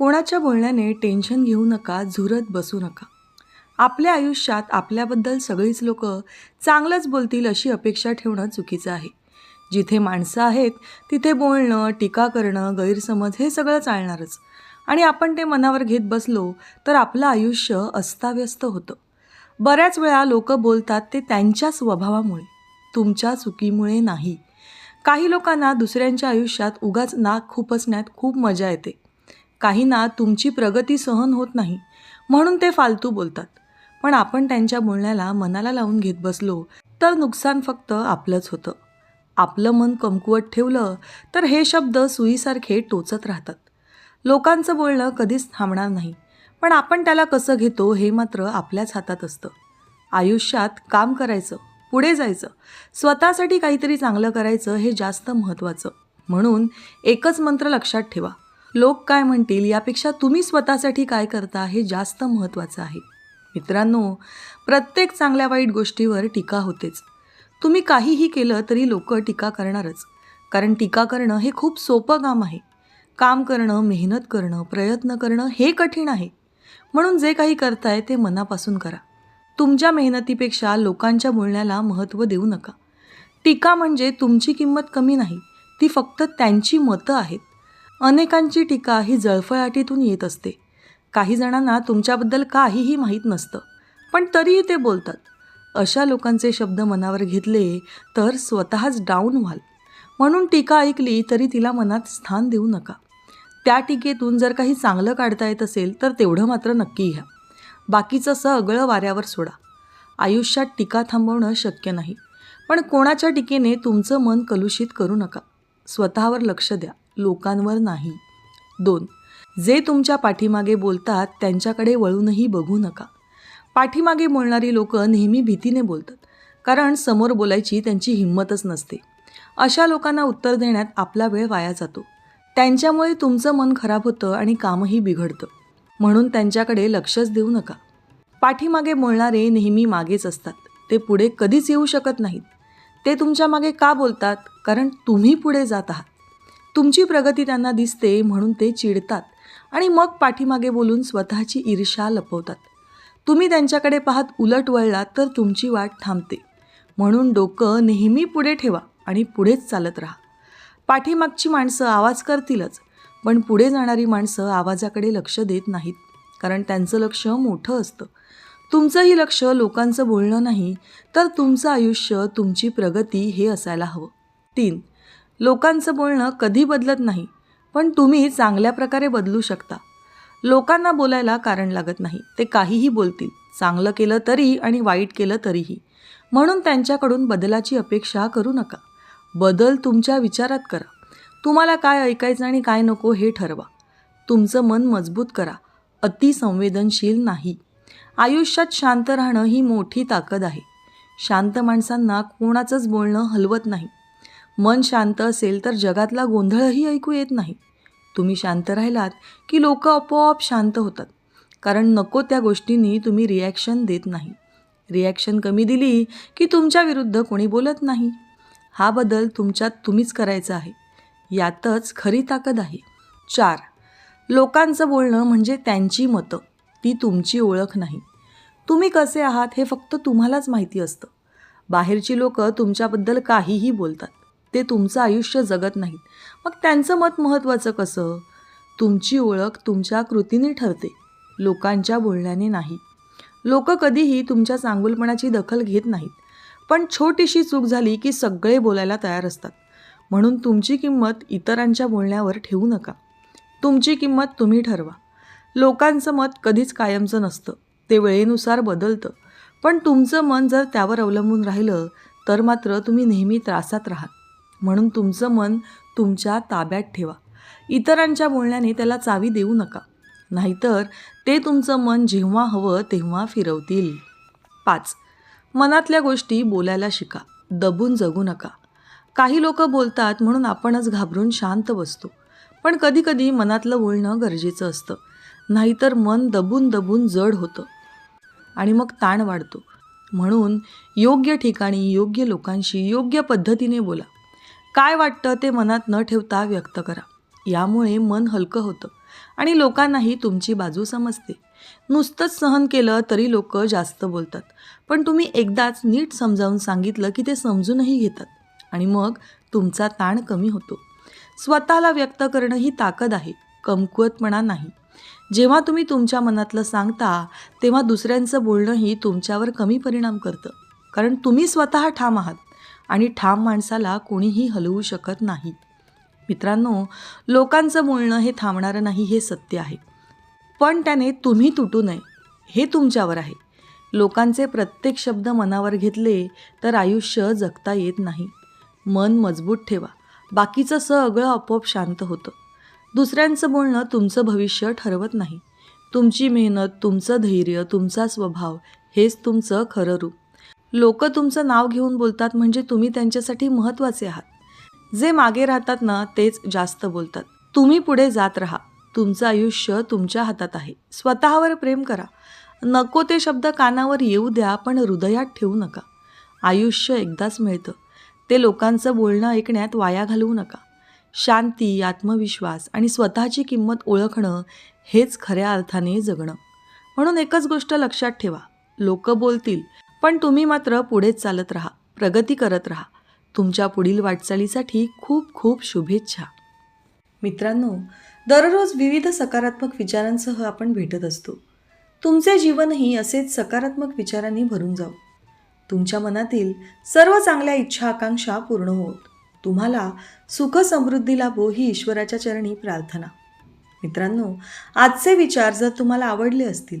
कोणाच्या बोलण्याने टेन्शन घेऊ नका झुरत बसू नका. आपल्या आयुष्यात आपल्याबद्दल सगळीच लोक चांगलंच बोलतील अशी अपेक्षा ठेवणं चुकीचं आहे. जिथे माणसं आहेत तिथे बोलणं टीका करणं गैरसमज हे सगळं चालणारच. आणि आपण ते मनावर घेत बसलो तर आपलं आयुष्य अस्ताव्यस्त होतं. बऱ्याच वेळा लोक बोलतात ते त्यांच्या स्वभावामुळे तुमच्या चुकीमुळे नाही. काही लोकांना दुसऱ्यांच्या आयुष्यात उगाच नाक खुपसण्यात खूप मजा येते. काहींना तुमची प्रगती सहन होत नाही. म्हणून ते फालतू बोलतात. पण आपण त्यांच्या बोलण्याला मनाला लावून घेत बसलो तर नुकसान फक्त आपलंच होतं. आपलं मन कमकुवत ठेवलं तर हे शब्द सुईसारखे टोचत राहतात. लोकांचं बोलणं कधीच थांबणार नाही पण आपण त्याला कसं घेतो हे मात्र आपल्याच हातात असतं. आयुष्यात काम करायचं पुढे जायचं स्वतःसाठी काहीतरी चांगलं करायचं हे जास्त महत्त्वाचं. म्हणून एकच मंत्र लक्षात ठेवा. लोक काय म्हणतील यापेक्षा तुम्ही स्वतःसाठी काय करता हे जास्त महत्त्वाचं आहे. मित्रांनो प्रत्येक चांगल्या वाईट गोष्टीवर टीका होतेच. तुम्ही काहीही केलं तरी लोक टीका करणारच. कारण टीका करणं हे खूप सोपं काम आहे. काम करणं मेहनत करणं प्रयत्न करणं हे कठीण आहे. म्हणून जे काही करताय ते मनापासून करा. तुमच्या मेहनतीपेक्षा लोकांच्या बोलण्याला महत्त्व देऊ नका. टीका म्हणजे तुमची किंमत कमी नाही ती फक्त त्यांची मतं आहेत. अनेकांची टीका ही जळफळाटीतून येत असते. काही जणांना तुमच्याबद्दल काहीही माहीत नसतं पण तरीही ते बोलतात. अशा लोकांचे शब्द मनावर घेतले तर स्वतःच डाऊन व्हाल. म्हणून टीका ऐकली तरी तिला मनात स्थान देऊ नका. त्या टीकेतून जर काही चांगलं काढता येत असेल तर तेवढं मात्र नक्की घ्या. बाकीचं सगळं वाऱ्यावर सोडा. आयुष्यात टीका थांबवणं शक्य नाही पण कोणाच्या टीकेने तुमचं मन कलुषित करू नका. स्वतःवर लक्ष द्या. लोकांवर नाही. दोन जे तुमच्या पाठीमागे बोलतात त्यांच्याकडे वळूनही बघू नका. पाठीमागे बोलणारी लोक नेहमी भीतीने बोलतात कारण समोर बोलायची त्यांची हिंमतच नसते. अशा लोकांना उत्तर देण्यात आपला वेळ वाया जातो. त्यांच्यामुळे तुमचं मन खराब होतं आणि कामही बिघडतं. म्हणून त्यांच्याकडे लक्षच देऊ नका. पाठीमागे बोलणारे नेहमी मागेच असतात. ते पुढे कधीच येऊ शकत नाहीत. ते तुमच्या मागे का बोलतात? कारण तुम्ही पुढे जात आहात. तुमची प्रगती त्यांना दिसते म्हणून ते चिडतात आणि मग पाठीमागे बोलून स्वतःची ईर्षा लपवतात. तुम्ही त्यांच्याकडे पाहत उलट वळलात तर तुमची वाट थांबते. म्हणून डोकं नेहमी पुढे ठेवा आणि पुढेच चालत राहा. पाठीमागची माणसं आवाज करतीलच पण पुढे जाणारी माणसं आवाजाकडे लक्ष देत नाहीत कारण त्यांचं लक्ष मोठं असतं. तुमचंही लक्ष लोकांचं बोलणं नाही तर तुमचं आयुष्य तुमची प्रगती हे असायला हवं. तीन लोकांचं बोलणं कधी बदलत नाही पण तुम्ही चांगल्या प्रकारे बदलू शकता. लोकांना बोलायला कारण लागत नाही ते काहीही बोलतील चांगलं केलं तरी आणि वाईट केलं तरीही. म्हणून त्यांच्याकडून बदलाची अपेक्षा करू नका. बदल तुमच्या विचारात करा. तुम्हाला काय ऐकायचं आणि काय नको हे ठरवा. तुमचं मन मजबूत करा. अतिसंवेदनशील नाही. आयुष्यात शांत राहणं ही मोठी ताकद आहे. शांत माणसांना कोणाचंच बोलणं हलवत नाही. मन शांत असेल तर जगातला गोंधळही ऐकू येत नाही. तुम्ही शांत राहिलात की लोक आपोआप शांत होतात. कारण नको त्या गोष्टींनी तुम्ही रिॲक्शन देत नाही. रिॲक्शन कमी दिली की तुमच्या विरुद्ध कोणी बोलत नाही. हा बदल तुमच्यात तुम्हीच करायचा आहे. यातच खरी ताकद आहे. चार. लोकांचं बोलणं म्हणजे त्यांची मतं. ती तुमची ओळख नाही. तुम्ही कसे आहात हे फक्त तुम्हालाच माहिती असतं. बाहेरची लोकं तुमच्याबद्दल काहीही बोलतात. ते तुमचं आयुष्य जगत नाहीत. मग त्यांचं मत महत्त्वाचं कसं? तुमची ओळख तुमच्या कृतीने ठरते. लोकांच्या बोलण्याने नाही. लोक कधीही तुमच्या चांगुलपणाची दखल घेत नाहीत. पण छोटीशी चूक झाली की सगळे बोलायला तयार असतात. म्हणून तुमची किंमत इतरांच्या बोलण्यावर ठेवू नका. तुमची किंमत तुम्ही ठरवा. लोकांचं मत कधीच कायमचं नसतं. ते वेळेनुसार बदलतं. पण तुमचं मन जर त्यावर अवलंबून राहिलं तर मात्र तुम्ही नेहमी त्रासात राहाल. म्हणून तुमचं मन तुमच्या ताब्यात ठेवा. इतरांच्या बोलण्याने त्याला चावी देऊ नका. नाहीतर ते तुमचं मन जेव्हा हवं तेव्हा फिरवतील. पाच. मनातल्या गोष्टी बोलायला शिका. दबून जगू नका. काही लोक बोलतात म्हणून आपणच घाबरून शांत बसतो. पण कधीकधी मनातलं बोलणं गरजेचं असतं. नाहीतर मन दबून दबून जड होतं. आणि मग ताण वाढतो. म्हणून योग्य ठिकाणी योग्य लोकांशी योग्य पद्धतीने बोला. काय वाटतं ते मनात न ठेवता व्यक्त करा. यामुळे मन हलकं होतं आणि लोकांनाही तुमची बाजू समजते. नुसतंच सहन केलं तरी लोक जास्त बोलतात. पण तुम्ही एकदाच नीट समजावून सांगितलं की ते समजूनही घेतात. आणि मग तुमचा ताण कमी होतो. स्वतःला व्यक्त करणं ही ताकद आहे. कमकुवतपणा नाही. जेव्हा तुम्ही तुमच्या मनातलं सांगता तेव्हा दुसऱ्यांचं बोलणंही तुमच्यावर कमी परिणाम करतं. कारण तुम्ही स्वतः ठाम आहात. आणि ठाम माणसाला कोणीही हलवू शकत नाही मित्रांनो लोकांचं बोलणं हे थांबणारं नाही हे सत्य आहे. पण त्याने तुम्ही तुटू नये हे तुमच्यावर आहे. लोकांचे प्रत्येक शब्द मनावर घेतले तर आयुष्य जगता येत नाही. मन मजबूत ठेवा. बाकीचं सगळं आपोआप शांत होतं. दुसऱ्यांचं बोलणं तुमचं भविष्य ठरवत नाही. तुमची मेहनत तुमचं धैर्य तुमचा स्वभाव हेच तुमचं खरं रूप. लोक तुमचं नाव घेऊन बोलतात म्हणजे तुम्ही त्यांच्यासाठी महत्त्वाचे आहात. जे मागे राहतात ना तेच जास्त बोलतात. तुम्ही पुढे जात राहा. तुमचं आयुष्य तुमच्या हातात आहे. स्वतःवर प्रेम करा. नको ते शब्द कानावर येऊ द्या पण हृदयात ठेवू नका. आयुष्य एकदाच मिळतं. ते लोकांचं बोलणं ऐकण्यात वाया घालवू नका. शांती आत्मविश्वास आणि स्वतःची किंमत ओळखणं हेच खऱ्या अर्थाने जगणं. म्हणून एकच गोष्ट लक्षात ठेवा. लोक बोलतील पण तुम्ही मात्र पुढेच चालत राहा प्रगती करत राहा. तुमच्या पुढील वाटचालीसाठी खूप खूप शुभेच्छा. मित्रांनो दररोज विविध सकारात्मक विचारांसह आपण भेटत असतो. तुमचे जीवनही असेच सकारात्मक विचारांनी भरून जाऊ तुमच्या मनातील सर्व चांगल्या इच्छा आकांक्षा पूर्ण होत तुम्हाला सुख समृद्धी लाभो ही ईश्वराच्या चरणी प्रार्थना. मित्रांनो आजचे विचार जर तुम्हाला आवडले असतील